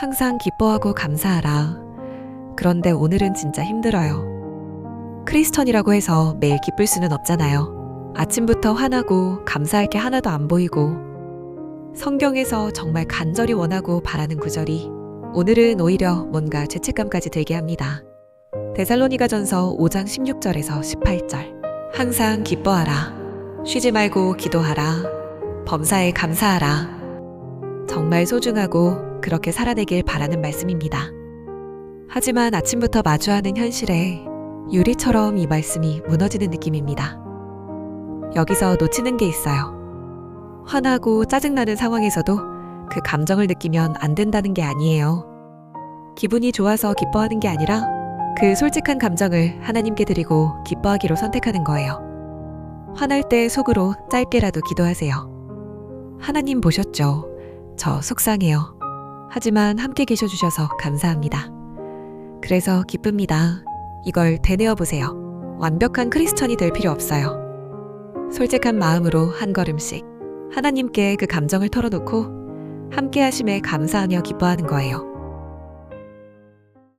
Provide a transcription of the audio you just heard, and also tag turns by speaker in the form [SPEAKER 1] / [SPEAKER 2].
[SPEAKER 1] 항상 기뻐하고 감사하라. 그런데 오늘은 진짜 힘들어요. 크리스천이라고 해서 매일 기쁠 수는 없잖아요. 아침부터 화나고 감사할 게 하나도 안 보이고 성경에서 정말 간절히 원하고 바라는 구절이 오늘은 오히려 뭔가 죄책감까지 들게 합니다. 데살로니가 전서 5장 16절에서 18절. 항상 기뻐하라. 쉬지 말고 기도하라. 범사에 감사하라. 정말 소중하고 그렇게 살아내길 바라는 말씀입니다. 하지만 아침부터 마주하는 현실에 유리처럼 이 말씀이 무너지는 느낌입니다. 여기서 놓치는 게 있어요. 화나고 짜증나는 상황에서도 그 감정을 느끼면 안 된다는 게 아니에요. 기분이 좋아서 기뻐하는 게 아니라 그 솔직한 감정을 하나님께 드리고 기뻐하기로 선택하는 거예요. 화날 때 속으로 짧게라도 기도하세요. 하나님 보셨죠? 저 속상해요. 하지만 함께 계셔 주셔서 감사합니다. 그래서 기쁩니다. 이걸 되뇌어 보세요. 완벽한 크리스천이 될 필요 없어요. 솔직한 마음으로 한 걸음씩 하나님께 그 감정을 털어놓고 함께 하심에 감사하며 기뻐하는 거예요.